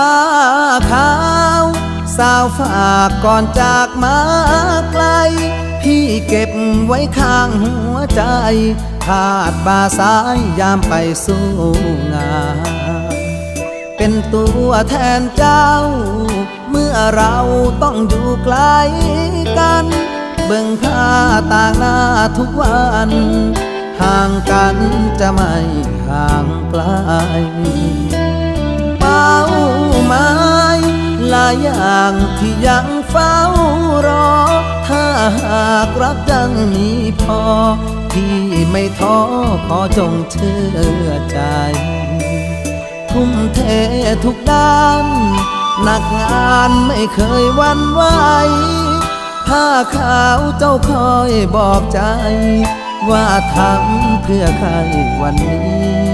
ผ้าขาวสาวฝากก่อนจากมาไกล พี่เก็บไว้ข้างหัวใจขาดบาสายยามไปสู้งานเป็นตัวแทนเจ้า เมื่อเราต้องอยู่ไกลกัน เบิ่งค่าต่างหน้าทุกวัน ห่างกันจะไม่ห่างางที่ยังเฝ้ารอ ถ้าหากรักยังมีพอ ที่ไม่ท้อขอจงเชื่อใจ ทุ่มเททุกด้าน หนักงานไม่เคยวันไหวผ้าขาวเจ้าคอยบอกใจ ว่าทำเพื่อใครวันนี้